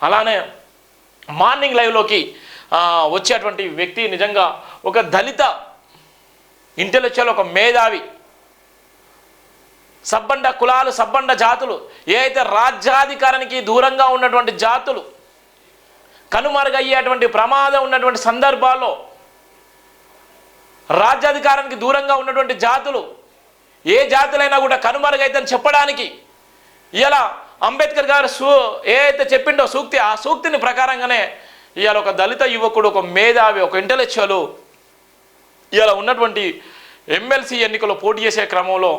అలానే మార్నింగ్ లైవ్లోకి వచ్చేటువంటి వ్యక్తి నిజంగా ఒక దళిత ఇంటెలెక్చువల్ ఒక మేధావి సబ్బండ కులాలు సబ్బండ జాతులు ఏ అయితే రాజ్యాధికారానికి దూరంగా ఉన్నటువంటి జాతులు కనుమరుగయ్యేటువంటి ప్రమాదం ఉన్నటువంటి సందర్భాల్లో రాజ్యాధికారానికి దూరంగా ఉన్నటువంటి జాతులు ఏ జాతులైనా కూడా కనుమరుగైతే చెప్పడానికి ఇలా అంబేద్కర్ గారు సూ ఏ అయితే చెప్పిండో సూక్తి ఆ సూక్తిని ప్రకారంగానే ఇవాళ ఒక దళిత యువకుడు ఒక మేధావి ఒక ఇంటలెక్చువల్ ఇవాళ ఉన్నటువంటి ఎమ్మెల్సీ ఎన్నికలో పోటీ చేసే క్రమంలో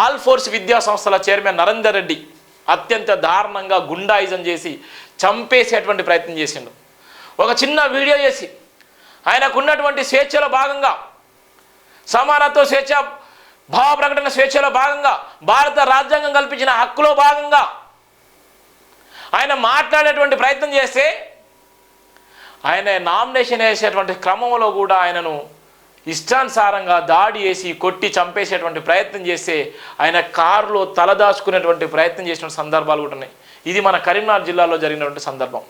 ఆల్ ఫోర్స్ విద్యా సంస్థల చైర్మన్ నరేందర్ రెడ్డి అత్యంత దారుణంగా గుండాయిజం చేసి చంపేసేటువంటి ప్రయత్నం చేసిండు. ఒక చిన్న వీడియో చేసి ఆయనకు ఉన్నటువంటి స్వేచ్ఛలో భాగంగా సమానత్వ స్వేచ్ఛ భావ ప్రకటన స్వేచ్ఛలో భాగంగా భారత రాజ్యాంగం కల్పించిన హక్కులో భాగంగా ఆయన మాట్లాడేటువంటి ప్రయత్నం చేస్తే ఆయన నామినేషన్ వేసేటువంటి క్రమంలో కూడా ఆయనను ఇష్టానుసారంగా దాడి చేసి కొట్టి చంపేసేటువంటి ప్రయత్నం చేస్తే ఆయన కారులో తలదాచుకునేటువంటి ప్రయత్నం చేసిన సందర్భాలు కూడా ఉన్నాయి. ఇది మన కరీంనగర్ జిల్లాలో జరిగినటువంటి సందర్భం.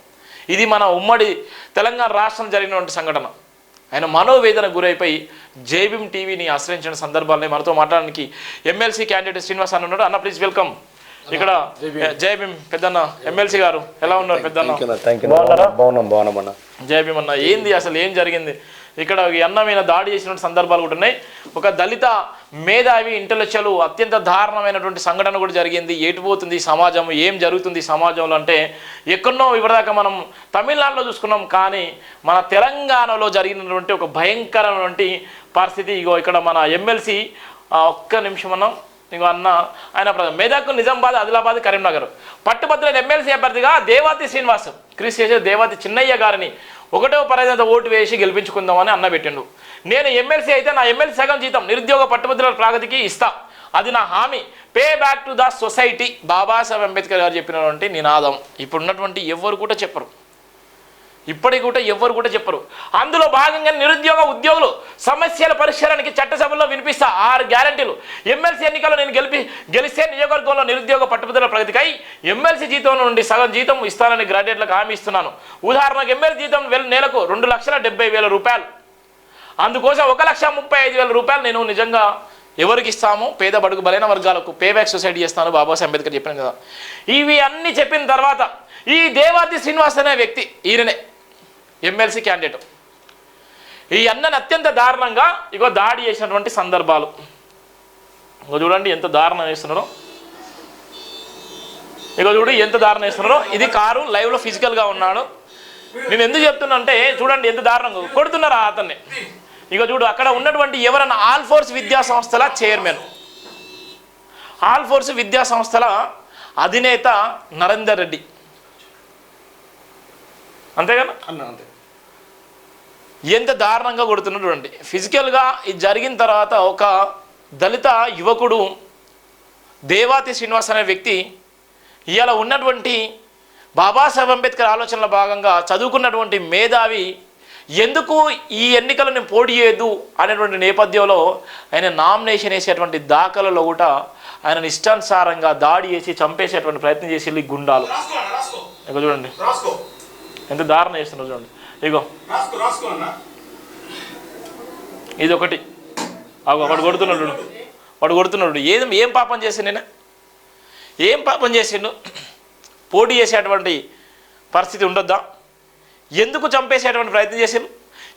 ఇది మన ఉమ్మడి తెలంగాణ రాష్ట్రం జరిగినటువంటి సంఘటన. ఆయన మనోవేదన గురైపోయి జేబీఎం టీవీని ఆశ్రయించిన సందర్భాలని మనతో మాట్లాడడానికి ఎమ్మెల్సీ క్యాండిడేట్ శ్రీనివాస్ అన్న ఉన్నాడు. అన్న ప్లీజ్ వెల్కమ్ ఇక్కడ జయభీం పెద్దన్న ఎమ్మెల్సీ గారు ఎలా ఉన్నారు పెద్దన్న? బాగున్నాం బాగున్నాం అన్న. జయభీం అన్న ఏంది అసలు ఏం జరిగింది? ఇక్కడ అన్న మీద దాడి చేసిన సందర్భాలు కూడా ఉన్నాయి. ఒక దళిత మేధావి ఇంటలెక్చువల్ అత్యంత దారుణమైనటువంటి సంఘటన కూడా జరిగింది. ఏటిపోతుంది సమాజం? ఏం జరుగుతుంది సమాజంలో అంటే ఎక్కడో ఇప్పటిదాకా మనం తమిళనాడులో చూసుకున్నాం కానీ మన తెలంగాణలో జరిగినటువంటి ఒక భయంకరమైనటువంటి పరిస్థితి. ఇగో ఇక్కడ మన ఎమ్మెల్సీ ఒక్క నిమిషం అన్నాం. ఇంకో అన్న ఆయన మెదక్ నిజామాబాద్ ఆదిలాబాద్ కరీంనగర్. పట్టుభద్రులైన ఎమ్మెల్సీ అభ్యర్థిగా దేవాతి శ్రీనివాస్ క్రిస్ చేసే దేవాతి చిన్నయ్య గారిని ఒకటో పరిధిత ఓటు వేసి గెలిపించుకుందామని అన్న పెట్టిండు. నేను ఎమ్మెల్సీ అయితే నా ఎమ్మెల్సీ సగం జీతం నిరుద్యోగ పట్టుభద్రుల ప్రగతికి ఇస్తా. అది నా హామీ. Pay back to the society Babasaheb Ambedkar గారు చెప్పినటువంటి నినాదం. ఇప్పుడు ఉన్నటువంటి ఎవరు కూడా చెప్పరు. ఇప్పటికి కూడా ఎవ్వరు కూడా చెప్పరు. అందులో భాగంగా నిరుద్యోగ ఉద్యోగులు సమస్యల పరిష్కారానికి చట్టసభలో వినిపిస్తా ఆరు గ్యారంటీలు. ఎమ్మెల్సీ ఎన్నికల్లో నేను గెలిపి గెలిస్తే నియోజకవర్గంలో నిరుద్యోగ పట్టుదల ప్రగతికై ఎమ్మెల్సీ జీతం నుండి సగం జీతం ఇస్తానని గ్రాడ్యుయేట్లకు హామీ ఇస్తున్నాను. ఉదాహరణకు ఎమ్మెల్సీ జీతం నెలకు రెండు లక్షల డెబ్బై వేల రూపాయలు. అందుకోసం ఒక లక్ష ముప్పై ఐదు వేల రూపాయలు నేను నిజంగా ఎవరికి ఇస్తాము? పేద బడుగు బలైన వర్గాలకు పేబ్యాక్ సొసైటీ చేస్తాను బాబాసాహెబ్ అంబేద్కర్ చెప్పాను కదా. ఇవి అన్నీ చెప్పిన తర్వాత ఈ దేవాది శ్రీనివాస్ అనే వ్యక్తి ఈయననే. ఎమ్మెల్సీ క్యాండిడేట్ ఈ అన్నని అత్యంత దారుణంగా ఇగో దాడి చేసినటువంటి సందర్భాలు. ఇగో చూడండి ఎంత దారుణం వేస్తున్నారో ఇగో చూడు ఎంత దారుణం వేస్తున్నారో ఇది కారు లైవ్లో ఫిజికల్గా ఉన్నాడు. నేను ఎందుకు చెప్తున్నా అంటే చూడండి ఎంత దారుణంగా కొడుతున్నారా అతన్ని. ఇక చూడు అక్కడ ఉన్నటువంటి ఎవరన్నా ఆల్ ఫోర్స్ విద్యా సంస్థల చైర్మన్ ఆల్ ఫోర్స్ విద్యా సంస్థల అధినేత నరేందర్ రెడ్డి. అంతేగా అంతే. ఎంత దారుణంగా కొడుతున్నాడు చూడండి ఫిజికల్గా ఇది జరిగిన తర్వాత ఒక దళిత యువకుడు దేవాతి శ్రీనివాస్ అనే వ్యక్తి ఇవాళ ఉన్నటువంటి బాబాసాహెబ్ అంబేద్కర్ ఆలోచనల భాగంగా చదువుకున్నటువంటి మేధావి ఎందుకు ఈ ఎన్నికలు నేను పోటీ చేయొద్దు అనేటువంటి నేపథ్యంలో ఆయన నామినేషన్ వేసేటువంటి దాఖలలో కూడా ఆయన ఇష్టానుసారంగా దాడి చేసి చంపేసేటువంటి ప్రయత్నం చేసి గుండాలు. ఇక చూడండి. ఎంత దారుణం చేస్తున్నారు చూడండి. ఇగో. ఇది ఒకటి అగో వాడు కొడుతున్నాడు. వాడు కొడుతున్నాడు ఏం ఏం పాపం చేసిండు నేను ఏం పాపం చేసిండు? పోటీ చేసేటువంటి పరిస్థితి ఉండొద్దా? ఎందుకు చంపేసేటువంటి ప్రయత్నం చేసిండు?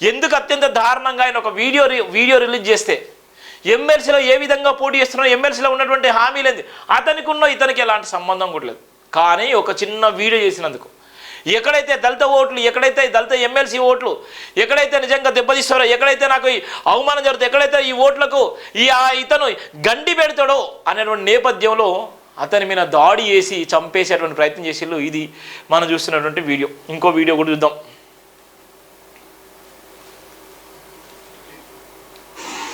ఎందుకు అత్యంత దారుణంగా ఆయన ఒక వీడియో రి- వీడియో రిలీజ్ చేస్తే? ఎమ్మెల్సీలో ఏ విధంగా పోటీ చేస్తున్నారో ఎమ్మెల్సీలో ఉన్నటువంటి హామీలేంది అతనికి ఉన్న ఇతనికి ఎలాంటి సంబంధం కూడా లేదు. కానీ ఒక చిన్న వీడియో చేసినందుకు ఎక్కడైతే దళిత ఓట్లు ఎక్కడైతే దళిత ఎమ్మెల్సీ ఓట్లు ఎక్కడైతే నిజంగా దెబ్బతీస్తారో ఎక్కడైతే నాకు ఈ అవమానం జరుగుతుంది ఎక్కడైతే ఈ ఓట్లకు ఈ ఆ ఇతను గండి పెడతాడో అనేటువంటి నేపథ్యంలో అతని మీద దాడి చేసి చంపేసేటువంటి ప్రయత్నం చేసేళ్ళు ఇది మనం చూస్తున్నటువంటి వీడియో. ఇంకో వీడియో కూడా చూద్దాం.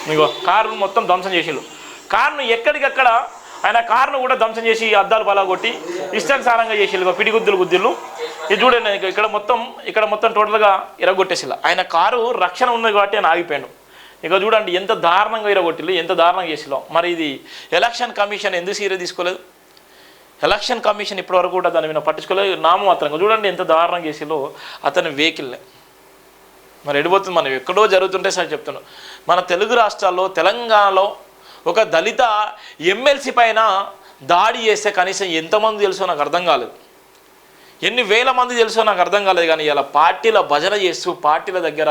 మీకు కారును మొత్తం ధ్వంసం చేసేళ్ళు. కారును ఎక్కడికక్కడ ఆయన కారును కూడా ధ్వంసం చేసి అద్దాలు బలా కొట్టి ఇష్టానుసారంగా చేసిళ్ళు పిడిగుద్దులు గుద్దులు ఇది చూడండి ఇక్కడ మొత్తం ఇక్కడ మొత్తం టోటల్గా ఇరగొట్టేసిల్లు. ఆయన కారు రక్షణ ఉన్నది కాబట్టి ఆయన ఆగిపోయాడు. ఇక చూడండి ఎంత దారుణంగా ఇరగొట్టిల్లు ఎంత దారుణంగా చేసిలో మరి ఇది ఎలక్షన్ కమిషన్ ఎందుకు సీరియస్ తీసుకోలేదు? ఎలక్షన్ కమిషన్ ఇప్పటివరకు కూడా దాని మీద పట్టించుకోలేదు. నామమాత్రంగా చూడండి ఎంత దారుణంగా చేసిలో అతని వెహికల్ని. మరి ఎడిపోతుంది మనం ఎక్కడో జరుగుతుంటే సార్ చెప్తున్నాం. మన తెలుగు రాష్ట్రాల్లో తెలంగాణలో ఒక దళిత ఎమ్మెల్సీ పైన దాడి చేస్తే కనీసం ఎంతమంది తెలుసో నాకు అర్థం కాలేదు. ఎన్ని వేల మంది తెలుసో నాకు అర్థం కాలేదు కానీ ఇలా పార్టీల భజన చేస్తూ పార్టీల దగ్గర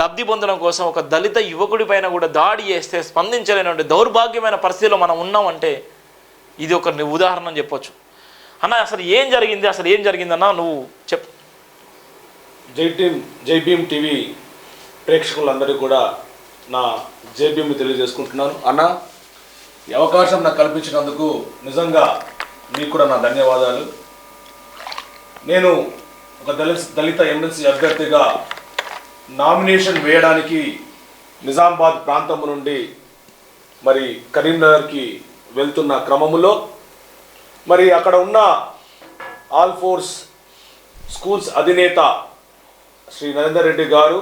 లబ్ధి పొందడం కోసం ఒక దళిత యువకుడి పైన కూడా దాడి చేస్తే స్పందించలేనటువంటి దౌర్భాగ్యమైన పరిస్థితిలో మనం ఉన్నామంటే ఇది ఒక ఉదాహరణ చెప్పొచ్చు. అన్న అసలు ఏం జరిగింది? అసలు ఏం జరిగిందన్నా నువ్వు చెప్ జై టీమ్ జై భీమ్ టీవీ ప్రేక్షకులందరికీ కూడా నా జేబీఎం తెలియజేసుకుంటున్నాను. అన్న ఈ అవకాశం నాకు కల్పించినందుకు నిజంగా మీకు కూడా నా ధన్యవాదాలు. నేను ఒక దళిత దళిత ఎమ్మెల్సీ అభ్యర్థిగా నామినేషన్ వేయడానికి నిజామాబాద్ ప్రాంతం నుండి మరి కరీంనగర్కి వెళ్తున్న క్రమములో మరి అక్కడ ఉన్న ఆల్ ఫోర్స్ స్కూల్స్ అధినేత శ్రీ నరేందర్ రెడ్డి గారు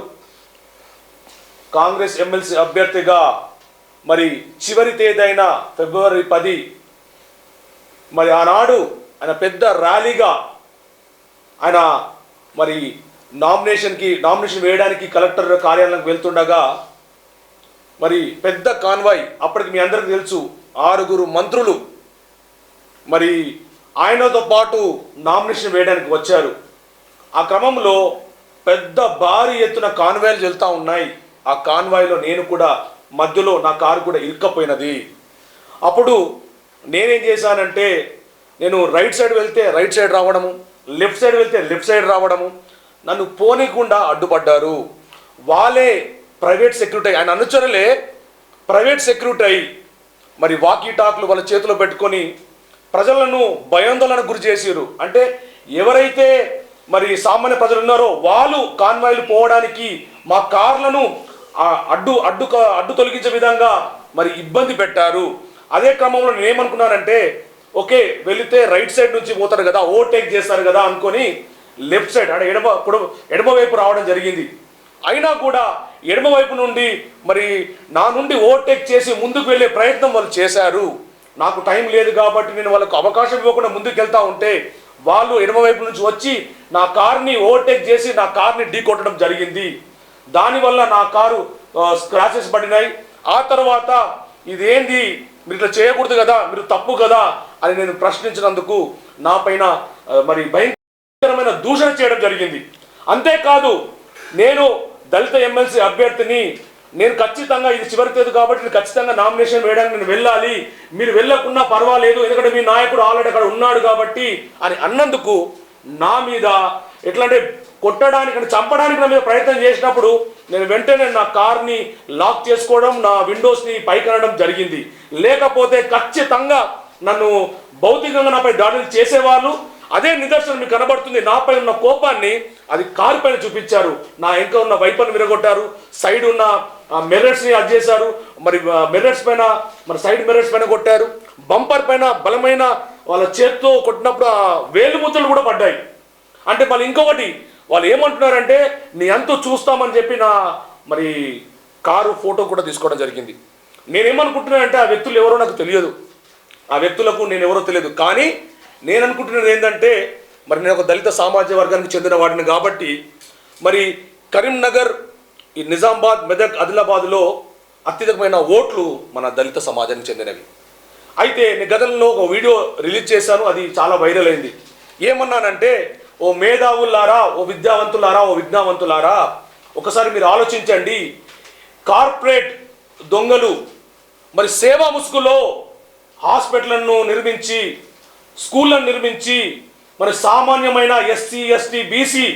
కాంగ్రెస్ ఎమ్మెల్సీ అభ్యర్థిగా మరి చివరి తేదైన ఫిబ్రవరి పది మరి ఆనాడు ఆయన పెద్ద ర్యాలీగా ఆయన మరి నామినేషన్కి నామినేషన్ వేయడానికి కలెక్టర్ కార్యాలయానికి వెళ్తుండగా మరి పెద్ద కాన్వాయ్ అప్పటికి మీ అందరికీ తెలుసు ఆరుగురు మంత్రులు మరి ఆయనతో పాటు నామినేషన్ వేయడానికి వచ్చారు. ఆ క్రమంలో పెద్ద భారీ ఎత్తున కాన్వాయ్లు వెళ్తూ ఉన్నాయి. ఆ కాన్వాయ్లో నేను కూడా మధ్యలో నా కారు కూడా ఇరుక్కపోయినది. అప్పుడు నేనేం చేశానంటే నేను రైట్ సైడ్ వెళ్తే రైట్ సైడ్ రావడము లెఫ్ట్ సైడ్ వెళ్తే లెఫ్ట్ సైడ్ రావడము నన్ను పోనీకుండా అడ్డుపడ్డారు. వాళ్ళే ప్రైవేట్ సెక్యూరిటీ ఆయన అనుచరులే ప్రైవేట్ సెక్యూరిటీ మరి వాకీ టాక్లు వాళ్ళ చేతిలో పెట్టుకొని ప్రజలను భయాందోళనకు గురి చేసిరు అంటే ఎవరైతే మరి సామాన్య ప్రజలు ఉన్నారో వాళ్ళు కాన్వాయిలు పోవడానికి మా కార్లను అడ్డు అడ్డు అడ్డు తొలగించే విధంగా మరి ఇబ్బంది పెట్టారు. అదే క్రమంలో నేను ఏమనుకున్నానంటే ఓకే వెళితే రైట్ సైడ్ నుంచి పోతారు కదా ఓవర్టేక్ చేస్తారు కదా అనుకొని లెఫ్ట్ సైడ్ అంటే ఎడమ పొడవు ఎడమ వైపు రావడం జరిగింది. అయినా కూడా ఎడమ వైపు నుండి మరి నా నుండి ఓవర్టేక్ చేసి ముందుకు వెళ్ళే ప్రయత్నం వాళ్ళు చేశారు. నాకు టైం లేదు కాబట్టి నేను వాళ్ళకు అవకాశం ఇవ్వకుండా ముందుకు వెళ్తా ఉంటే వాళ్ళు ఎడమ వైపు నుంచి వచ్చి నా కార్ని ఓవర్టేక్ చేసి నా కార్ని ఢీ కొట్టడం జరిగింది. దానివల్ల నా కారు స్క్రాచెస్ పడినాయి. ఆ తర్వాత ఇదేంది? మీరు ఇట్లా చేయకూడదు కదా మీరు తప్పు కదా అని నేను ప్రశ్నించినందుకు నా పైన మరి భయంకరమైన దూషణ చేయడం జరిగింది. అంతేకాదు నేను దళిత ఎమ్మెల్సీ అభ్యర్థిని నేను ఖచ్చితంగా ఇది చివరి తేదీ కాబట్టి నేను ఖచ్చితంగా నామినేషన్ వేయడానికి నేను వెళ్ళాలి. మీరు వెళ్ళకున్నా పర్వాలేదు ఎందుకంటే మీ నాయకుడు ఆల్రెడీ అక్కడ ఉన్నాడు కాబట్టి అని అన్నందుకు నా మీద ఎట్లా అంటే కొట్టడానికి చంపడానికి నా మీద ప్రయత్నం చేసినప్పుడు నేను వెంటనే నా కార్ని లాక్ చేసుకోవడం నా విండోస్ని పైకనడం జరిగింది. లేకపోతే ఖచ్చితంగా నన్ను భౌతికంగా నాపై దాడులు చేసేవాళ్ళు అదే నిదర్శనం మీకు కనబడుతుంది. నాపై ఉన్న కోపాన్ని అది కారు పైన చూపించారు. నా ఇంకా ఉన్న వైపర్ని విరగొట్టారు. సైడ్ ఉన్న మెరర్స్ని అది చేశారు. మరి మిర్రర్స్ పైన మరి సైడ్ మిర్రర్స్ పైన కొట్టారు. బంపర్ పైన బలమైన వాళ్ళ చేత్తో కొట్టినప్పుడు ఆ వేలు ముద్దలు కూడా పడ్డాయి. అంటే మళ్ళీ ఇంకొకటి వాళ్ళు ఏమంటున్నారంటే నీ అంతా చూస్తామని చెప్పి నా మరి కారు ఫోటో కూడా తీసుకోవడం జరిగింది. నేనేమనుకుంటున్నానంటే ఆ వ్యక్తులు ఎవరో నాకు తెలియదు. ఆ వ్యక్తులకు నేను ఎవరో తెలియదు. కానీ నేను అనుకుంటున్నది ఏంటంటే మరి నేను ఒక దళిత సామాజిక వర్గానికి చెందిన వాడిని కాబట్టి మరి కరీంనగర్ ఈ నిజామాబాద్ మెదక్ ఆదిలాబాద్లో అత్యధికమైన ఓట్లు మన దళిత సమాజానికి చెందినవి. అయితే నేను గతంలో ఒక వీడియో రిలీజ్ చేశాను అది చాలా వైరల్ అయింది. ఏమన్నానంటే ఓ మేధావులారా ఓ విద్యావంతులారా ఓ విజ్ఞావంతులారా ఒకసారి మీరు ఆలోచించండి. కార్పొరేట్ దొంగలు మరి సేవా ముసుగులో హాస్పిటళ్ళను నిర్మించి స్కూళ్ళను నిర్మించి మరి సామాన్యమైన ఎస్సీ ఎస్టీ బీసీ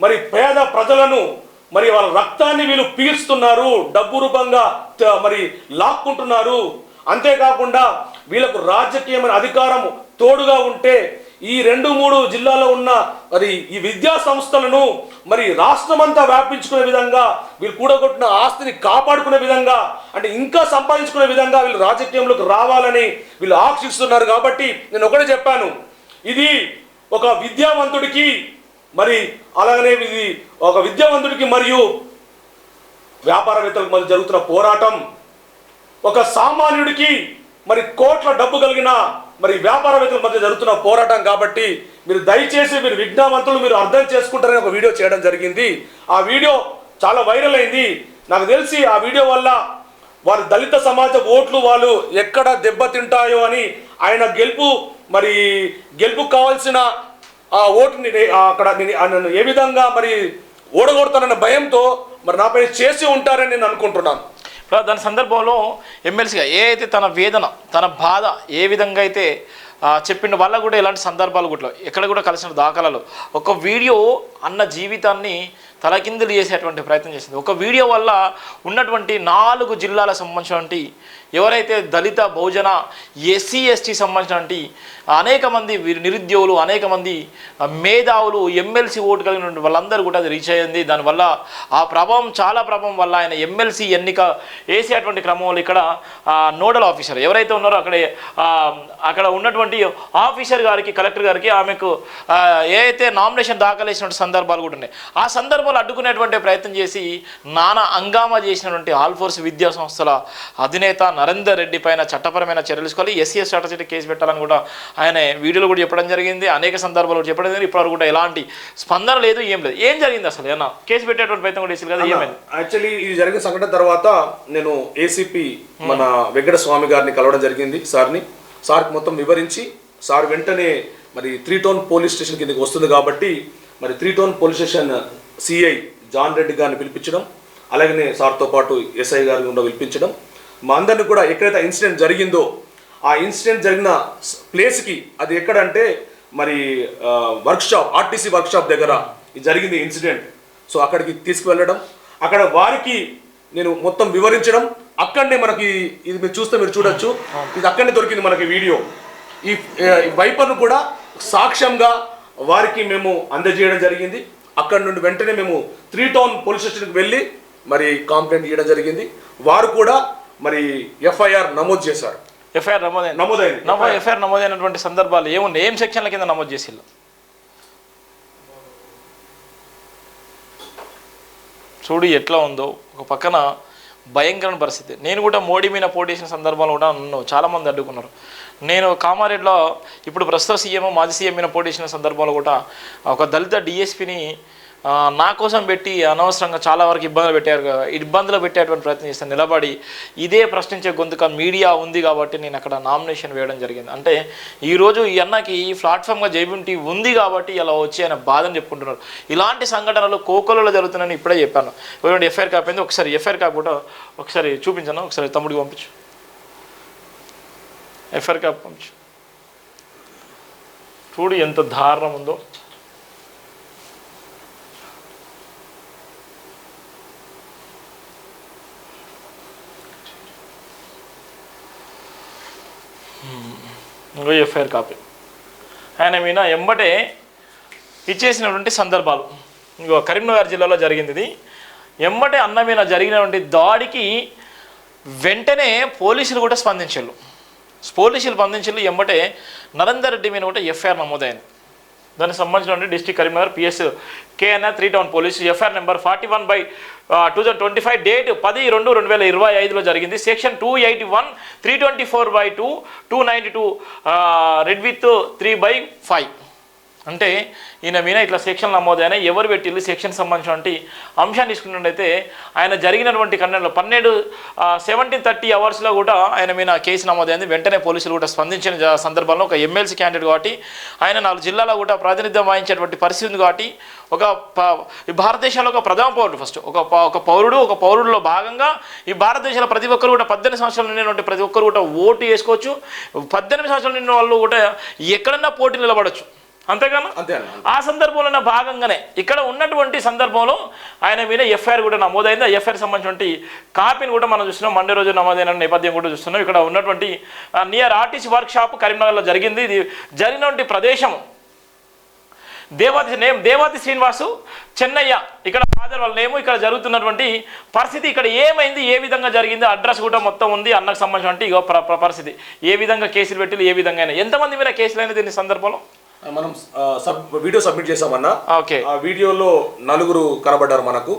మరి పేద ప్రజలను మరి వాళ్ళ రక్తాన్ని వీళ్ళు పీల్చుతున్నారు డబ్బు రూపంగా మరి లాక్కుంటున్నారు. అంతేకాకుండా వీళ్ళకు రాజకీయమైన అధికారం తోడుగా ఉంటే ఈ రెండు మూడు జిల్లాలో ఉన్న మరి ఈ విద్యా సంస్థలను మరి రాష్ట్రమంతా వ్యాపించుకునే విధంగా వీళ్ళు కూడగొట్టిన ఆస్తిని కాపాడుకునే విధంగా అంటే ఇంకా సంపాదించుకునే విధంగా వీళ్ళు రాజకీయంలోకి రావాలని వీళ్ళు ఆకర్షిస్తున్నారు కాబట్టి నేను ఒకటే చెప్పాను. ఇది ఒక విద్యావంతుడికి మరి అలాగనే ఇది ఒక విద్యావంతుడికి మరియు వ్యాపారవేత్తలకు మధ్య జరుగుతున్న పోరాటం ఒక సామాన్యుడికి మరి కోట్ల డబ్బు కలిగిన మరి వ్యాపారవేత్తల మధ్య జరుగుతున్న పోరాటం కాబట్టి మీరు దయచేసి మీరు విజ్ఞావంతులు మీరు అర్థం చేసుకుంటారని ఒక వీడియో చేయడం జరిగింది. ఆ వీడియో చాలా వైరల్ అయింది. నాకు తెలిసి ఆ వీడియో వల్ల వారి దళిత సమాజ ఓట్లు వాళ్ళు ఎక్కడ దెబ్బతింటాయో అని ఆయన గెలుపు మరి గెలుపు కావాల్సిన ఆ ఓటుని అక్కడ నేను- నన్ను ఏ విధంగా మరి ఓడగొడతానన్న భయంతో మరి నాపై చేసి ఉంటారని నేను అనుకుంటున్నాను. దాని సందర్భంలో ఎమ్మెల్సీగా ఏ అయితే తన వేదన తన బాధ ఏ విధంగా అయితే చెప్పిన వల్ల కూడా ఇలాంటి సందర్భాలు కూడా ఎక్కడ కూడా కలిసిన దాఖలాలు. ఒక వీడియో అన్న జీవితాన్ని తలకిందులు చేసేటువంటి ప్రయత్నం చేసింది. ఒక వీడియో వల్ల ఉన్నటువంటి నాలుగు జిల్లాలకు సంబంధించినటువంటి ఎవరైతే దళిత బహుజన ఎస్సీ ఎస్టీ సంబంధించినటువంటి అనేక మంది నిరుద్యోగులు అనేక మంది మేధావులు ఎమ్మెల్సీ ఓటు కలిగిన వాళ్ళందరూ కూడా అది రీచ్ అయ్యింది. దానివల్ల ఆ ప్రభావం చాలా ప్రభావం వల్ల ఆయన ఎమ్మెల్సీ ఎన్నిక వేసేటువంటి క్రమంలో ఇక్కడ నోడల్ ఆఫీసర్ ఎవరైతే ఉన్నారో అక్కడ అక్కడ ఉన్నటువంటి ఆఫీసర్ గారికి కలెక్టర్ గారికి ఆమెకు ఏదైతే ఏ నామినేషన్ దాఖలు చేసినటువంటి సందర్భాలు కూడా ఉన్నాయి. ఆ సందర్భాలు అడ్డుకునేటువంటి ప్రయత్నం చేసి నానా హంగామా చేసినటువంటి ఆల్ఫోర్స్ విద్యా సంస్థల అధినేత నరేందర్ రెడ్డి పైన చట్టపరమైన చర్యలు తీసుకోవాలి. ఎస్సీ స్ట్రాటజీ కేసు పెట్టాలని కూడా ఆయన వీడియోలో కూడా చెప్పడం జరిగింది. అనేక సందర్భాలు చెప్పడం జరిగింది. ఇప్పటివరకు కూడా ఎలాంటి స్పందన లేదు ఏం లేదు. ఏం జరిగింది అసలు? ఏమన్నా కేసు పెట్టేటువంటి ప్రయత్నం కూడా చేసి కదా? ఏమైంది? యాక్చువల్లీ ఇది జరిగిన సంఘటన తర్వాత నేను ఏసీపీ మన వెంకట స్వామి గారిని కలవడం జరిగింది సార్ని. సార్కి మొత్తం వివరించి సార్ వెంటనే మరి త్రీ టౌన్ పోలీస్ స్టేషన్ కిందకి వస్తుంది కాబట్టి మరి three town police station CI John Reddy గారిని పిలిపించడం అలాగనే సార్తో పాటు ఎస్ఐ గారిని కూడా పిలిపించడం మా అందరిని కూడా ఎక్కడైతే ఇన్సిడెంట్ జరిగిందో ఆ ఇన్సిడెంట్ జరిగిన ప్లేస్కి అది ఎక్కడంటే మరి వర్క్షాప్ ఆర్టీసీ వర్క్షాప్ దగ్గర ఇది జరిగింది ఇన్సిడెంట్. సో అక్కడికి తీసుకువెళ్ళడం అక్కడ వారికి నేను మొత్తం వివరించడం అక్కడనే మనకి ఇది మీరు చూస్తే మీరు చూడొచ్చు. ఇది అక్కడనే దొరికింది మనకి వీడియో. ఈ ఈ వైపర్ను కూడా సాక్ష్యంగా వారికి మేము అందజేయడం జరిగింది. అక్కడ నుండి వెంటనే మేము త్రీ టౌన్ పోలీస్ స్టేషన్కి వెళ్ళి మరి కంప్లైంట్ ఇవ్వడం జరిగింది. వారు కూడా మరి ఎఫ్ఐఆర్ నమోదు చేశారు. ఎఫ్ఐఆర్ నమోదైంది. నమోదైంది. నమో ఎఫ్ఐఆర్ నమోదైనటువంటి సందర్భాలు ఏమున్నాయి? ఏం సెక్షన్ల కింద నమోదు చేసిల్లు చూడు ఎట్లా ఉందో. ఒక పక్కన భయంకరమైన పరిస్థితి. నేను కూడా మోడీ మీద పోటీ చేసిన సందర్భంలో కూడా నన్ను చాలామంది అడ్డుకున్నారు. నేను కామారెడ్డిలో ఇప్పుడు ప్రస్తుత సీఎం మాజీ సీఎం మీద పోటీ చేసిన సందర్భంలో కూడా ఒక దళిత డిఎస్పిని నా కోసం పెట్టి అనవసరంగా చాలా వరకు ఇబ్బందులు పెట్టారు కదా. ఇబ్బందులు పెట్టేటువంటి ప్రయత్నం చేస్తాను నిలబడి ఇదే ప్రశ్నించే గొంతుక మీడియా ఉంది కాబట్టి నేను అక్కడ నామినేషన్ వేయడం జరిగింది. అంటే ఈరోజు ఈ అన్నకి ఈ ప్లాట్ఫామ్గా జైబుంటి ఉంది కాబట్టి ఇలా వచ్చి ఆయన బాధని చెప్పుకుంటున్నారు. ఇలాంటి సంఘటనలు కోకోలలో జరుగుతున్నాయని ఇప్పుడే చెప్పాను. ఇవ్వండి ఎఫ్ఐఆర్ కాపీ ఒకసారి ఎఫ్ఐఆర్ కాపీ కూడా ఒకసారి చూపించాను. ఒకసారి తమ్ముడికి పంపించు. ఎఫ్ఐఆర్ కాప్ పంపించు. చూడు ఎంత దారుణం ఉందో. ఇంకో ఎఫ్ఐఆర్ కాపీ. ఆయన మీద ఎంబటే ఇచ్చేసినటువంటి సందర్భాలు. ఇంకో కరీంనగర్ జిల్లాలో జరిగింది ఇది. ఎంబటే అన్న మీద జరిగినటువంటి దాడికి వెంటనే పోలీసులు కూడా స్పందించారు పోలీసులు స్పందించారు ఎంబటే నరేందర్ రెడ్డి మీద కూడా ఎఫ్ఐఆర్ నమోదైంది. దానికి సంబంధించిన district Karimnagar PS KNR three town police FIR number forty one by two thousand twenty five date పది రెండు రెండు వేల ఇరవై ఐదులో జరిగింది. Section two eighty one three twenty four by two two ninety two read with three by five అంటే ఈయన మీద ఇట్లా సెక్షన్ నమోదైనా ఎవరు పెట్టిల్లు సెక్షన్ సంబంధించినటువంటి అంశాన్ని తీసుకున్నట్టయితే ఆయన జరిగినటువంటి కన్నడలో పన్నెండు సెవెంటీన్ థర్టీ అవర్స్లో కూడా ఆయన మీద కేసు నమోదైంది. వెంటనే పోలీసులు కూడా స్పందించిన సందర్భంలో ఒక ఎమ్మెల్సీ క్యాండిడేట్ కాబట్టి ఆయన నాలుగు జిల్లాలో కూడా ప్రాతినిధ్యం వహించేటువంటి పరిస్థితి ఉంది కాబట్టి ఒక ప- ఈ భారతదేశంలో ఒక ప్రథమ పౌరుడు ఫస్ట్. ఒక ప- ఒక పౌరుడు ఒక పౌరుడిలో భాగంగా ఈ భారతదేశంలో ప్రతి ఒక్కరు కూడా పద్దెనిమిది సంవత్సరాలు నిండినటువంటి ప్రతి ఒక్కరు కూడా ఓటు వేసుకోవచ్చు. పద్దెనిమిది సంవత్సరాలు నిండిన వాళ్ళు కూడా ఎక్కడన్నా పోటీ నిలబడచ్చు. అంతేగానా అంతే ఆ సందర్భంలో భాగంగానే ఇక్కడ ఉన్నటువంటి సందర్భంలో ఆయన మీద ఎఫ్ఐఆర్ కూడా నమోదైంది. ఆ ఎఫ్ఐఆర్ సంబంధించినటువంటి కాపీని కూడా మనం చూస్తున్నాం. మండే రోజు నమోదైన నేపథ్యం కూడా చూస్తున్నాం. ఇక్కడ ఉన్నటువంటి నియర్ ఆర్టీసీ వర్క్ షాప్ కరీంనగర్లో జరిగింది. ఇది జరిగినటువంటి ప్రదేశం దేవాది నేమ్ దేవాది శ్రీనివాసు చెన్నయ్య. ఇక్కడ ఫాదర్ వాళ్ళ నేము ఇక్కడ జరుగుతున్నటువంటి పరిస్థితి. ఇక్కడ ఏమైంది? ఏ విధంగా జరిగింది? అడ్రస్ కూడా మొత్తం ఉంది. అన్నకు ప్ర- పరిస్థితి. ఏ విధంగా కేసులు పెట్టి ఏ విధంగా అయినా ఎంతమంది మీద కేసులు అయినా దీని సందర్భంలో? మనం వీడియో సబ్మిట్ చేసామన్నా ఓకే. ఆ వీడియోలో నలుగురు కనబడ్డారు మనకు.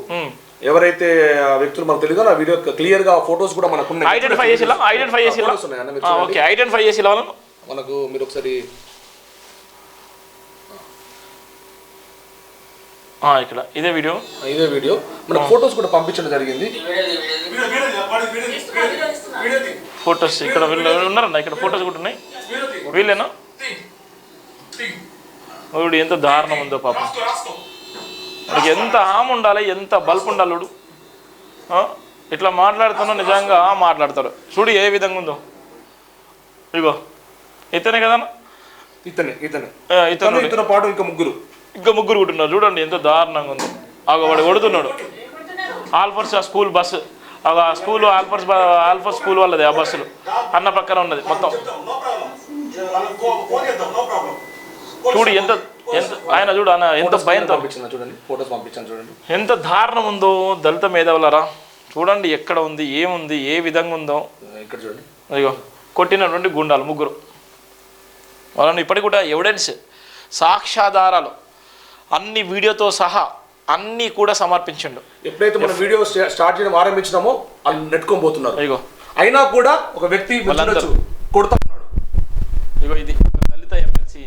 ఎవరైతే ఆ వ్యక్తులు మనకు తెలియదో ఆ వీడియో క్లియర్గా ఫోటోస్ కూడా మనకు ఉన్నాయి. ఐడెంటిఫై చేసిలా ఐడెంటిఫై చేసిలా? Photos ఉన్నాయి అన్న, మీరు చూడండి. ఓకే. ఐడెంటిఫై చేసి వాళ్ళను మనకు మీరు ఒకసారి ఆ, ఇక్కడ ఇదే వీడియో. ఇదే వీడియో. మన ఫొటోస్ కూడా పంపించడం జరిగింది. ఫొటోస్ ఇక్కడ వీళ్ళు ఉన్నారన్న ఇక్కడ ఫొటోస్ కూడా ఉన్నాయి. వీళ్ళేనా? వీడు ఎంత దారుణం ఉందో పాపం. వాడికి ఎంత హామ్ ఉండాలి ఎంత బల్బ్ ఉండాలి? ఇట్లా మాట్లాడుతున్నా నిజంగా మాట్లాడతాడు. చూడు ఏ విధంగా ఉందో. ఇగో ఇతనే కదా ఇతనే ఇతనే. పాటు ఇంకా ముగ్గురు. ఇంకా ముగ్గురు కుట్టున్నారు చూడండి ఎంత దారుణంగా ఉంది. ఆగ వాడు కొడుతున్నాడు. ఆల్ఫర్స్ ఆ స్కూల్ బస్సు ఆ స్కూల్ ఆల్ఫర్స్ ఆల్ఫర్స్ స్కూల్ వాళ్ళది ఆ బస్సులు. అన్న పక్కన ఉన్నది మొత్తం. చూడు ఎంత ఎంత ఆయన చూడు ఆయన ఎంత భయంతో పంపించిన చూడండి. ఫొటోస్ పంపించాను చూడండి. ఎంత దారుణం ఉందో దళిత మేధావులరా. చూడండి ఎక్కడ ఉంది ఏముంది ఏ విధంగా ఉందో. ఇక్కడ చూడండి. అదిగో కొట్టినటువంటి గుండాలు ముగ్గురు. వాళ్ళని ఇప్పటికి కూడా ఎవిడెన్స్ సాక్ష్యాధారాలు అన్ని వీడియోతో సహా అన్నీ కూడా సమర్పించిండు. ఎప్పుడైతే మనం వీడియో స్టా- స్టార్ట్ చేయడం ఆరంభించినామో వాళ్ళు నెట్టుకొని పోతున్నారు. అయినా కూడా ఒక వ్యక్తి కొడతా ఉన్నాడు ఇగో ఇది ఒక దళిత ఎమ్మెల్సీ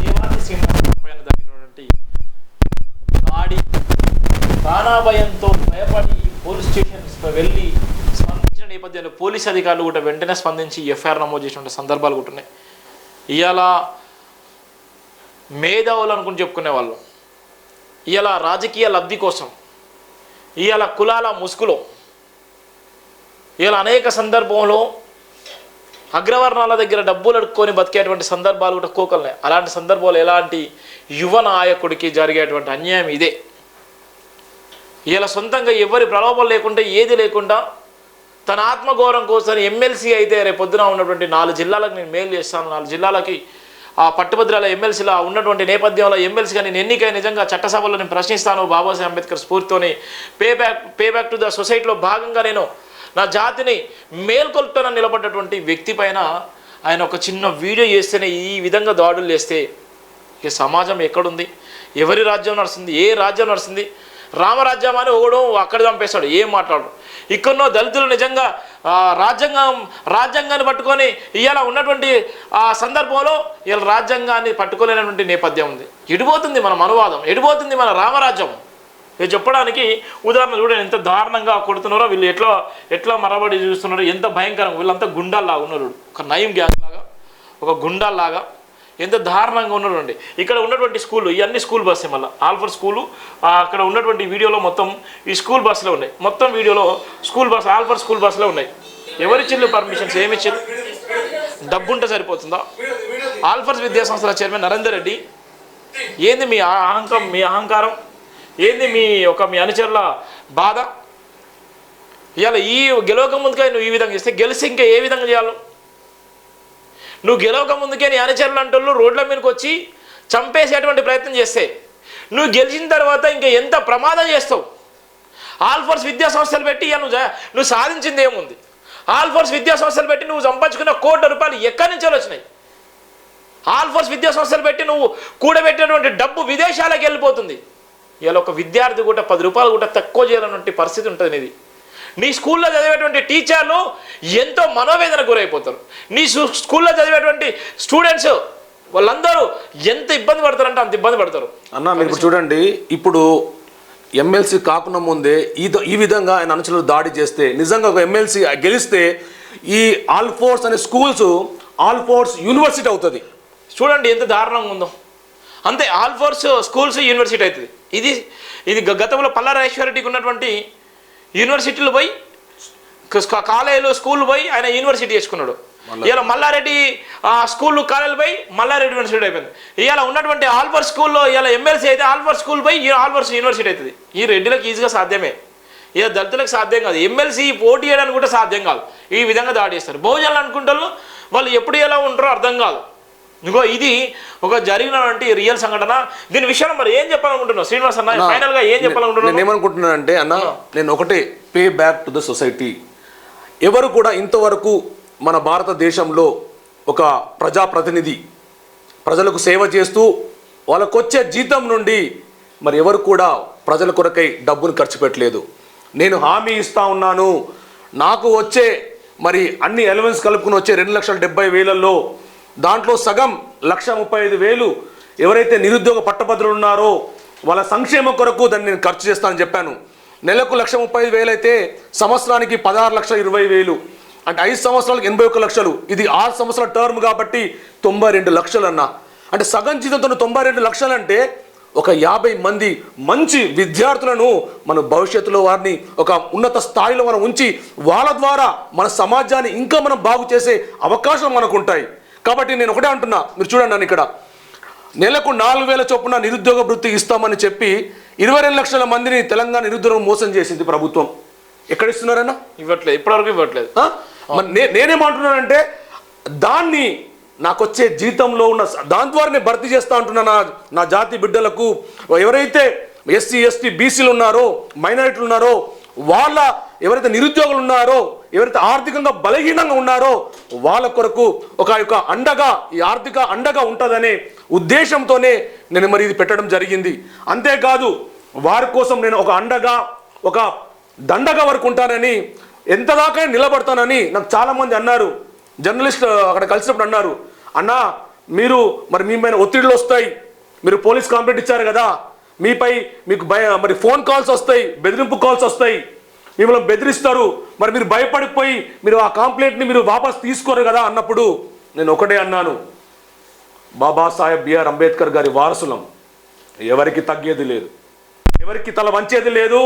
దేవాది సింహాసనం పైన జరిగినటువంటి దాడి ప్రాణాభయంతో భయపడి పోలీస్ స్టేషన్స్ వెళ్ళి స్పందించిన నేపథ్యంలో పోలీస్ అధికారులు కూడా వెంటనే స్పందించి ఎఫ్ఐఆర్ నమోదు చేసినటువంటి సందర్భాలు కూడా ఉన్నాయి. ఇవాళ మేధావులు అనుకుని చెప్పుకునే వాళ్ళు. ఇవాళ రాజకీయ లబ్ధి కోసం ఇవాళ కులాల ముసుగులో ఇవాళ అనేక సందర్భంలో అగ్రవర్ణాల దగ్గర డబ్బులు అడుక్కొని బతికేటువంటి సందర్భాలు కూడా కోకలున్నాయి. అలాంటి సందర్భాలు ఎలాంటి యువ నాయకుడికి జరిగేటువంటి అన్యాయం ఇదే. ఇలా సొంతంగా ఎవరి ప్రలోభం లేకుండా ఏది లేకుండా తన ఆత్మగౌరవం కోసం ఎమ్మెల్సీ అయితే రేపు పొద్దున ఉన్నటువంటి నాలుగు జిల్లాలకు నేను మేలు చేస్తాను. నాలుగు జిల్లాలకి ఆ పట్టుభద్రాల ఎమ్మెల్సీలా ఉన్నటువంటి నేపథ్యంలో ఎమ్మెల్సీగా నేను ఎన్నికై నిజంగా చట్టసభలో నేను ప్రశ్నిస్తాను. Babasaheb Ambedkar స్ఫూర్తితోని pay back pay back to the సొసైటీలో భాగంగా నేను నా జాతిని మేల్కొల్పుతానని నిలబడ్డటువంటి వ్యక్తి పైన ఆయన ఒక చిన్న వీడియో చేస్తేనే ఈ విధంగా దాడులు చేస్తే ఇక సమాజం ఎక్కడుంది? ఎవరి రాజ్యం నడుస్తుంది? ఏ రాజ్యం నడుస్తుంది? రామరాజ్యం అని ఒకడు అక్కడ చంపేస్తాడు ఏం మాట్లాడు ఇక్కడనో దళితులు నిజంగా రాజ్యాంగం రాజ్యాంగాన్ని పట్టుకొని ఇవాళ ఉన్నటువంటి ఆ సందర్భంలో ఇలా రాజ్యాంగాన్ని పట్టుకోలేనటువంటి నేపథ్యం ఉంది. ఎడిపోతుంది మన అనువాదం ఎడిపోతుంది మన రామరాజ్యం. ఇది చెప్పడానికి ఉదాహరణ చూడండి ఎంత దారుణంగా కొడుతున్నారో వీళ్ళు ఎట్లా ఎట్లా మరబడి చూస్తున్నారో ఎంత భయంకరం వీళ్ళంతా గుండాల్లాగా ఉన్నారు. ఒక నయం గ్యాంగ్ లాగా ఒక గుండాల్లాగా ఎంత దారుణంగా ఉన్నారు ఇక్కడ ఉన్నటువంటి స్కూల్ ఇవన్నీ స్కూల్ బస్సే మళ్ళీ. ఆల్ఫర్ స్కూలు అక్కడ ఉన్నటువంటి వీడియోలో మొత్తం ఈ స్కూల్ బస్సులో ఉన్నాయి. మొత్తం వీడియోలో స్కూల్ బస్ ఆల్ఫర్ స్కూల్ బస్సులో ఉన్నాయి. ఎవరిచ్చిళ్ళు పర్మిషన్స్? ఏమి ఇచ్చారు డబ్బు ఉంటే సరిపోతుందా? ఆల్ఫర్స్ విద్యాసంస్థల చైర్మన్ నరేందర్ రెడ్డి ఏంది మీ ఆ- అహంకారం మీ అహంకారం? ఏంది మీ ఒక మీ అనుచరుల బాధ? ఇవాళ ఈ గెలవక ముందుగా నువ్వు ఈ విధంగా చేస్తే గెలిచి ఇంకా ఏ విధంగా చేయాలో? నువ్వు గెలవక ముందుకే నీ అనుచరులు అంటోళ్ళు రోడ్ల మీదకి వచ్చి చంపేసేటువంటి ప్రయత్నం చేస్తే నువ్వు గెలిచిన తర్వాత ఇంకా ఎంత ప్రమాదం చేస్తావు? ఆల్ఫోర్స్ విద్యా సంస్థలు పెట్టి ఇక నువ్వు నువ్వు సాధించింది ఏముంది? ఆల్ఫోర్స్ విద్యా సంస్థలు పెట్టి నువ్వు సంపాదించుకున్న కోట్ల రూపాయలు ఎక్కడి నుంచి వచ్చినాయి? ఆల్ఫోర్స్ విద్యా సంస్థలు పెట్టి నువ్వు కూడబెట్టినటువంటి డబ్బు విదేశాలకు వెళ్ళిపోతుంది. ఇలా ఒక విద్యార్థి కూడా పది రూపాయలు కూడా తక్కువ చేయాలన్నటువంటి పరిస్థితి ఉంటుంది నీది. నీ స్కూల్లో చదివేటువంటి టీచర్లు ఎంతో మనోవేదన గురైపోతారు. నీ స్కూల్లో చదివేటువంటి స్టూడెంట్స్ వాళ్ళందరూ ఎంత ఇబ్బంది పడతారంటే అంత ఇబ్బంది పడతారు. అన్న మీరు ఇప్పుడు చూడండి ఇప్పుడు ఎమ్మెల్సీ కాకుండా ముందే ఈ ఈ విధంగా ఆయన అనుచరులు దాడి చేస్తే నిజంగా ఒక ఎమ్మెల్సీ గెలిస్తే ఈ ఆల్ ఫోర్స్ అనే స్కూల్స్ ఆల్ ఫోర్స్ యూనివర్సిటీ అవుతుంది. చూడండి ఎంత దారుణంగా ఉందో. అంతే ఆల్ ఫోర్స్ స్కూల్స్ యూనివర్సిటీ అవుతుంది. ఇది ఇది గతంలో పల్లారేశ్వరరెడ్డికి ఉన్నటువంటి యూనివర్సిటీలు పోయి కాలేజీలు స్కూల్ పోయి ఆయన యూనివర్సిటీ చేసుకున్నాడు ఇవాళ మల్లారెడ్డి ఆ, స్కూల్ కాలేజీలు పోయి మల్లారెడ్డి యూనివర్సిటీ అయిపోయింది. ఇవాళ ఉన్నటువంటి ఆల్ఫర్ స్కూల్లో ఇవాళ ఎమ్మెల్సీ అయితే ఆల్ఫర్ స్కూల్ పోయి ఈ ఆల్ఫర్స్ యూనివర్సిటీ అవుతుంది. ఈ రెడ్డిలకు ఈజీగా సాధ్యమే. ఇక దళితులకు సాధ్యం కాదు. ఎమ్మెల్సీ పోటీ చేయడానికి కూడా సాధ్యం కాదు. ఈ విధంగా దాడి చేస్తారు. బహుజనులు అనుకుంటారు. వాళ్ళు ఎప్పుడు ఎలా ఉంటారో అర్థం కాదు. ఇంకో ఇది ఒక జరిగినటువంటి రియల్ సంఘటన. దీని విషయంలో మరి ఏం చెప్పాలనుకుంటున్నావు? శ్రీనివాస్ అన్న ఫైనల్గా ఏం చెప్పాలనుకుంటున్నావు? నేను ఏమనుకుంటున్నానంటే అన్న నేను ఒకటే pay back to the society ఎవరు కూడా ఇంతవరకు మన భారతదేశంలో ఒక ప్రజాప్రతినిధి ప్రజలకు సేవ చేస్తూ వాళ్ళకు వచ్చే జీతం నుండి మరి ఎవరు కూడా ప్రజల కొరకై డబ్బును ఖర్చు పెట్టలేదు. నేను హామీ ఇస్తా ఉన్నాను. నాకు వచ్చే మరి అన్ని ఎలవెన్స్ కలుపుకుని వచ్చే రెండు లక్షల డెబ్బై వేలల్లో దాంట్లో సగం లక్ష ముప్పై ఐదు వేలు ఎవరైతే నిరుద్యోగ పట్టభద్రులు ఉన్నారో వాళ్ళ సంక్షేమ కొరకు దాన్ని నేను ఖర్చు చేస్తానని చెప్పాను. నెలకు లక్ష ముప్పై ఐదు వేలైతే అయితే సంవత్సరానికి పదహారు లక్షల ఇరవై వేలు. అంటే ఐదు సంవత్సరాలకు ఎనభై ఒక్క లక్షలు. ఇది ఆరు సంవత్సరాల టర్మ్ కాబట్టి తొంభై రెండు లక్షలు అన్న అంటే సగం జీతంతో తొంభై రెండు లక్షలు అంటే ఒక యాభై మంది మంచి విద్యార్థులను మన భవిష్యత్తులో వారిని ఒక ఉన్నత స్థాయిలో మనం ఉంచి వాళ్ళ ద్వారా మన సమాజాన్ని ఇంకా మనం బాగు చేసే అవకాశం మనకు ఉంటాయి. కాబట్టి నేను ఒకటే అంటున్నా. మీరు చూడండి నన్ను ఇక్కడ. నెలకు నాలుగు వేల చొప్పున నిరుద్యోగ వృత్తి ఇస్తామని చెప్పి ఇరవై రెండు లక్షల మందిని తెలంగాణ నిరుద్యోగం మోసం చేసింది ప్రభుత్వం. ఎక్కడ ఇస్తున్నారన్నా ఇవ్వట్లేదు. ఇప్పటివరకు ఇవ్వట్లేదు. నేనేమంటున్నానంటే దాన్ని నాకు వచ్చే జీతంలో ఉన్న దాని ద్వారా నేను భర్తీ చేస్తా అంటున్నా నా నా జాతి బిడ్డలకు. ఎవరైతే ఎస్సీ ఎస్టీ బీసీలు ఉన్నారో మైనారిటీలు ఉన్నారో వాళ్ళ ఎవరైతే నిరుద్యోగులు ఉన్నారో ఎవరైతే ఆర్థికంగా బలహీనంగా ఉన్నారో వాళ్ళ కొరకు ఒక యొక్క అండగా ఈ ఆర్థిక అండగా ఉంటుందనే ఉద్దేశంతోనే నేను మరి ఇది పెట్టడం జరిగింది. అంతేకాదు వారి కోసం నేను ఒక అండగా ఒక దండగా వరకు ఉంటానని ఎంత దాకా నిలబడతానని నాకు చాలామంది అన్నారు. జర్నలిస్ట్ అక్కడ కలిసినప్పుడు అన్నారు అన్నా మీరు మరి మీ పైన ఒత్తిడిలు వస్తాయి. మీరు పోలీస్ కంప్లైంట్ ఇచ్చారు కదా. మీపై మీకు భయ మరి ఫోన్ కాల్స్ వస్తాయి బెదిరింపు కాల్స్ వస్తాయి. మిమ్మల్ని బెదిరిస్తారు. మరి మీరు భయపడిపోయి మీరు ఆ కంప్లైంట్ని మీరు వాపస్ తీసుకోరు కదా అన్నప్పుడు నేను ఒకటే అన్నాను. బాబాసాహెబ్ బిఆర్ అంబేద్కర్ గారి వారసులం. ఎవరికి తగ్గేది లేదు. ఎవరికి తల వంచేది లేదు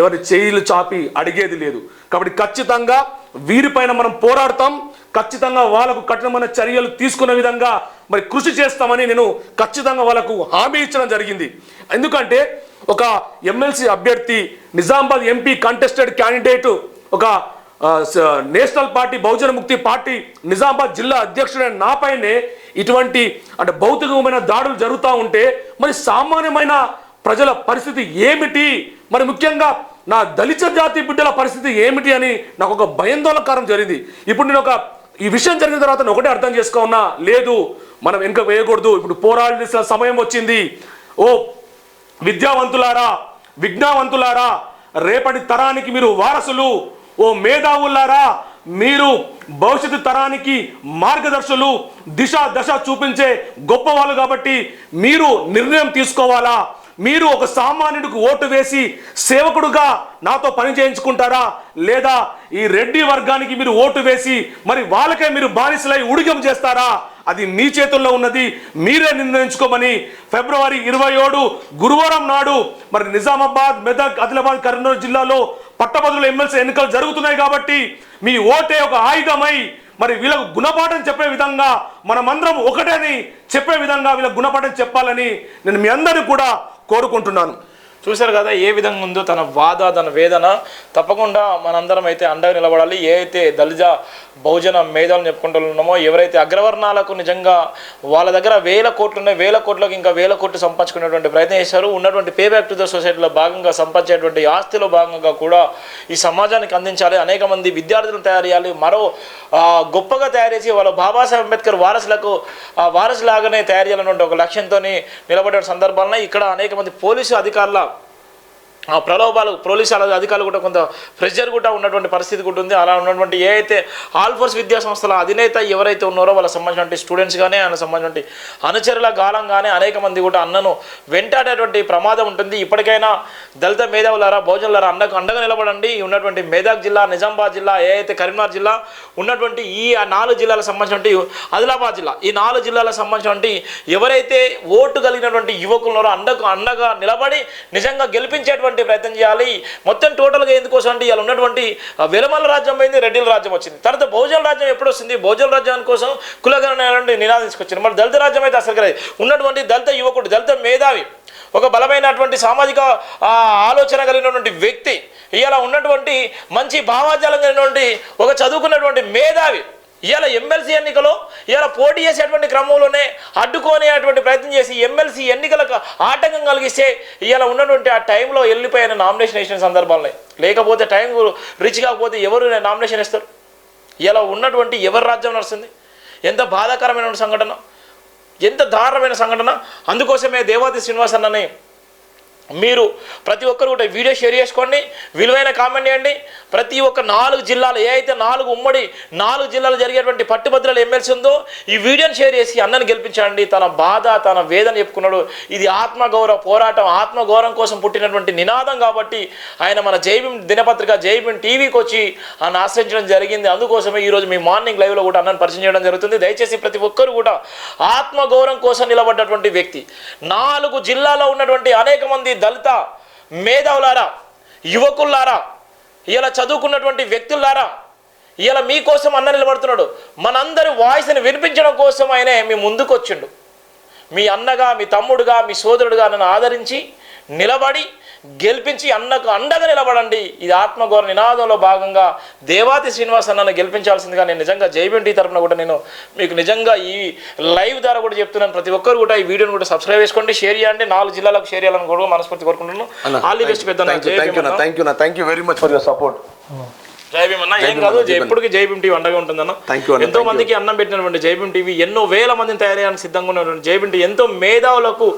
ఎవరి చేయిలు చాపి అడిగేది లేదు. కాబట్టి ఖచ్చితంగా వీరిపైన మనం పోరాడతాం. ఖచ్చితంగా వాళ్ళకు కఠినమైన చర్యలు తీసుకునే విధంగా మరి కృషి చేస్తామని నేను ఖచ్చితంగా వాళ్ళకు హామీ ఇచ్చడం జరిగింది. ఎందుకంటే ఒక ఎమ్మెల్సీ అభ్యర్థి నిజామాబాద్ ఎంపీ కంటెస్టెడ్ క్యాండిడేట్ ఒక స- national party Bahujan Mukti party Nizamabad జిల్లా అధ్యక్షుడైన నాపైనే ఇటువంటి అంటే భౌతికమైన దాడులు జరుగుతూ ఉంటే మరి సామాన్యమైన ప్రజల పరిస్థితి ఏమిటి? మరి ముఖ్యంగా నా దళిత జాతి బిడ్డల పరిస్థితి ఏమిటి అని నాకు ఒక భయందోళకరం జరిగింది. ఇప్పుడు నేను ఒక ఈ విషయం జరిగిన తర్వాత ఒకటే అర్థం చేసుకోన్నా లేదు మనం వెనుక వేయకూడదు. ఇప్పుడు పోరాడాల్సిన సమయం వచ్చింది. ఓ విద్యావంతులారా విజ్ఞావంతులారా రేపటి తరానికి మీరు వారసులు. ఓ మేధావులారా మీరు భవిష్యత్తు తరానికి మార్గదర్శులు. దిశ దశ చూపించే గొప్పవాళ్ళు కాబట్టి మీరు నిర్ణయం తీసుకోవాలా? మీరు ఒక సామాన్యుడికి ఓటు వేసి సేవకుడుగా నాతో పని చేయించుకుంటారా? లేదా ఈ రెడ్డి వర్గానికి మీరు ఓటు వేసి మరి వాళ్ళకే మీరు బానిసలై ఉడిగం చేస్తారా? అది మీ చేతుల్లో ఉన్నది మీరే నిర్ణయించుకోమని ఫిబ్రవరి ఇరవై ఏడు గురువారం నాడు మరి నిజామాబాద్ మెదక్ ఆదిలాబాద్ కరీంనగర్ జిల్లాలో పట్టభద్రుల ఎమ్మెల్సీ ఎన్నికలు జరుగుతున్నాయి కాబట్టి మీ ఓటే ఒక ఆయుధమై మరి వీళ్ళకు గుణపాఠం చెప్పే విధంగా మనమందరం ఒకటని చెప్పే విధంగా వీళ్ళకు గుణపాఠం చెప్పాలని నేను మీ అందరూ కూడా కోరుకుంటున్నాను. చూశారు కదా ఏ విధంగా ఉందో తన బాధ తన వేదన. తప్పకుండా మనందరం అయితే అండగా నిలబడాలి. ఏ అయితే దళిజ బహుజన మేధాలను చెప్పుకుంటున్నామో ఎవరైతే అగ్రవర్ణాలకు నిజంగా వాళ్ళ దగ్గర వేల కోట్లు ఉన్నాయి వేల కోట్లకు ఇంకా వేల కోట్లు సంపాదించుకునేటువంటి ప్రయత్నం చేశారు. ఉన్నటువంటి పే బ్యాక్ టు ద సొసైటీలో భాగంగా సంపాదించేటువంటి ఆస్తిలో భాగంగా కూడా ఈ సమాజానికి అందించాలి. అనేక మంది విద్యార్థులను తయారు చేయాలి. మరో గొప్పగా తయారు చేసి వాళ్ళ బాబాసాహెబ్ అంబేద్కర్ వారసులకు ఆ వారసులాగానే తయారు చేయాలన్నటువంటి ఒక లక్ష్యంతో నిలబడే సందర్భాలను ఇక్కడ అనేక మంది పోలీసు అధికారుల ప్రలోభాలు పోలీసు అధికారులు కూడా కొంత ప్రెషర్ కూడా ఉన్నటువంటి పరిస్థితి కూడా ఉంది. అలా ఉన్నటువంటి ఏ అయితే ఆల్ ఫోర్స్ విద్యా సంస్థల అధినేత ఎవరైతే ఉన్నారో వాళ్ళకి సంబంధించిన స్టూడెంట్స్ కానీ ఆయన సంబంధించిన అనుచరుల గాలం కానీ అనేక మంది కూడా అన్నను వెంటాడేటువంటి ప్రమాదం ఉంటుంది. ఇప్పటికైనా దళిత మేధావులారా భోజనులారా అన్నకు అండగా నిలబడండి. ఉన్నటువంటి మేదక్ జిల్లా నిజామాబాద్ జిల్లా ఏ అయితే కరీంనగర్ జిల్లా ఉన్నటువంటి ఈ నాలుగు జిల్లాలకు సంబంధించిన ఆదిలాబాద్ జిల్లా ఈ నాలుగు జిల్లాలకు సంబంధించినటువంటి ఎవరైతే ఓటు కలిగినటువంటి యువకులు ఉన్నారో అండకు అండగా నిలబడి నిజంగా గెలిపించేటువంటి ప్రయత్నం చేయాలి. మొత్తం టోటల్గా ఎందుకోసం అంటే ఇలా ఉన్నటువంటి విలమల వెలమల రాజ్యం అయింది రెడ్డిల రాజ్యం వచ్చింది. తర్వాత బహుజన రాజ్యం ఎప్పుడు వస్తుంది? బహుజన రాజ్యం కోసం కులగణటువంటి నినాదం తీసుకొచ్చింది మరి దళిత రాజ్యం అయితే అసలు లేదు ఉన్నటువంటి దళిత యువకుడు దళిత మేధావి ఒక బలమైనటువంటి సామాజిక ఆలోచన కలిగినటువంటి వ్యక్తి ఇలా ఉన్నటువంటి మంచి భావాజాలం కలిగినటువంటి ఒక చదువుకున్నటువంటి మేధావి ఇవాళ ఎమ్మెల్సీ ఎన్నికలో ఇవాళ పోటీ చేసేటువంటి క్రమంలోనే అడ్డుకోనేటువంటి ప్రయత్నం చేసి ఎమ్మెల్సీ ఎన్నికలకు ఆటంకం కలిగిస్తే ఇవాళ ఉన్నటువంటి ఆ టైంలో వెళ్ళిపోయిన నామినేషన్ వేసిన సందర్భాలే లేకపోతే టైం రిచ్ కాకపోతే ఎవరు నామినేషన్ ఇస్తారు ఇలా ఉన్నటువంటి ఎవరి రాజ్యం నడుస్తుంది? ఎంత బాధాకరమైన సంఘటన? ఎంత దారుణమైన సంఘటన? అందుకోసమే దేవాది శ్రీనివాస్ అన్ననే మీరు ప్రతి ఒక్కరు కూడా వీడియో షేర్ చేసుకోండి విలువైన కామెంట్ చేయండి. ప్రతి ఒక్క నాలుగు జిల్లాలు ఏ అయితే నాలుగు ఉమ్మడి నాలుగు జిల్లాలు జరిగేటువంటి పట్టుభద్రల ఎమ్మెల్సీ ఉందో ఈ వీడియోని షేర్ చేసి అన్నను గెలిపించండి. తన బాధ తన వేదన చెప్పుకున్నాడు. ఇది ఆత్మగౌరవ పోరాటం ఆత్మగౌరవం కోసం పుట్టినటువంటి నినాదం కాబట్టి ఆయన మన జైబీం దినపత్రిక జైబీం టీవీకి వచ్చి ఆయన ఆశ్రయించడం జరిగింది. అందుకోసమే ఈరోజు మీ మార్నింగ్ లైవ్లో కూడా అన్నను పరిచయం చేయడం జరుగుతుంది. దయచేసి ప్రతి ఒక్కరు కూడా ఆత్మగౌరవం కోసం నిలబడ్డటువంటి వ్యక్తి. నాలుగు జిల్లాలో ఉన్నటువంటి అనేక మంది దళిత మేధావులారా యువకుల్లారా ఇలా చదువుకున్నటువంటి వ్యక్తులారా ఇలా మీకోసం అన్న నిలబడుతున్నాడు. మనందరి వాయిస్ని వినిపించడం కోసం ఆయనే మీ ముందుకు వచ్చిండు మీ అన్నగా మీ తమ్ముడుగా మీ సోదరుడుగా నన్ను ఆదరించి నిలబడి గెలిపించి అన్నకు అండగా నిలబడండి. ఇది ఆత్మగౌరవ నినాదంలో భాగంగా దేవాతి శ్రీనివాస్ అన్నను గెలిపించాల్సిందిగా నేను నిజంగా జైబెంటి తరపున కూడా నేను మీకు నిజంగా ఈ లైవ్ ద్వారా కూడా చెప్తున్నాను. ప్రతి ఒక్కరు కూడా ఈ వీడియోని కూడా సబ్స్క్రైబ్ చేసుకోండి షేర్ చేయండి. నాలుగు జిల్లాలకు షేర్ చేయాలని కూడా మనస్ఫూర్తి కోరుకుంటున్నాను. ఆల్ ది బెస్ట్ పెద్ద thank you very much for your support Jai Bhim అన్న ఏం కాదు ఎప్పటికీ జై భీమ్ టీవీ అండగా ఉంటుందన్న. ఎంతో. మందికి అన్నం పెట్టినటువంటి జై భీమ్ టీవీ ఎన్నో వేల మందిని తయారయ్యాలని సిద్ధంగా ఉన్నటువంటి జై భీమ్ టీవీ ఎంతో మేధావులకు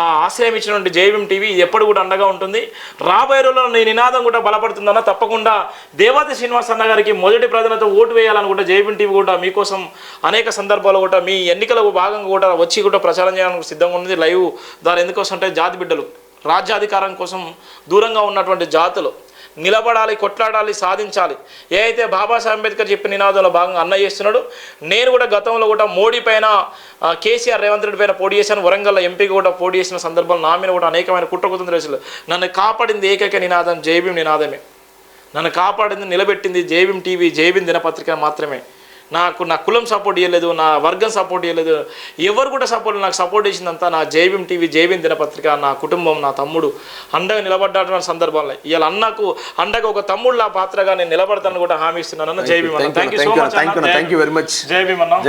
ఆశ్రయం ఇచ్చినటువంటి జై టీవీ ఇది ఎప్పుడు కూడా అండగా ఉంటుంది. రాబోయే రోజుల్లో నీ నినాదం కూడా బలపడుతుందన్న తప్పకుండా దేవాది శ్రీనివాస్ అన్న గారికి మొదటి ప్రజలతో ఓటు వేయాలని కూడా జై టీవీ కూడా మీకోసం అనేక సందర్భాలు కూడా మీ ఎన్నికల భాగంగా కూడా వచ్చి కూడా ప్రచారం చేయడానికి సిద్ధంగా ఉంది లైవ్ ద్వారా ఎందుకోసం అంటే జాతి బిడ్డలు రాజ్యాధికారం కోసం దూరంగా ఉన్నటువంటి జాతులు. నిలబడాలి కొట్లాడాలి సాధించాలి. ఏ అయితే బాబాసాహెబ్ అంబేద్కర్ చెప్పిన నినాదంలో భాగంగా అన్న చేస్తున్నాడు నేను కూడా గతంలో కూడా మోడీ పైన కేసీఆర్ రేవంత్ రెడ్డి పైన పోటీ చేశాను వరంగల్ ఎంపీ కూడా పోటీ చేసిన సందర్భంలో నా మీద కూడా అనేకమైన కుట్రకుతుంది రేసులు నన్ను కాపాడింది ఏకైక నినాదం జైభీం నినాదమే. నన్ను కాపాడింది నిలబెట్టింది జైభీం టీవీ జైభీం దినపత్రిక మాత్రమే. నాకు నా కులం సపోర్ట్ చేయలేదు నా వర్గం సపోర్ట్ చేయలేదు ఎవరు కూడా సపోర్ట్ నాకు సపోర్ట్ చేసిందంతా నా జైభీం టీవీ జైభీం దినపత్రిక నా కుటుంబం నా తమ్ముడు అండగా నిలబడ్డటువంటి సందర్భంలో ఇవాళ అన్నకు అండగా ఒక తమ్ముళ్ళ పాత్రగా నేను నిలబడతాను కూడా హామీ ఇస్తున్నాను జైభీం అన్న. Thank you so much thank you very much Jai Bhim అన్న.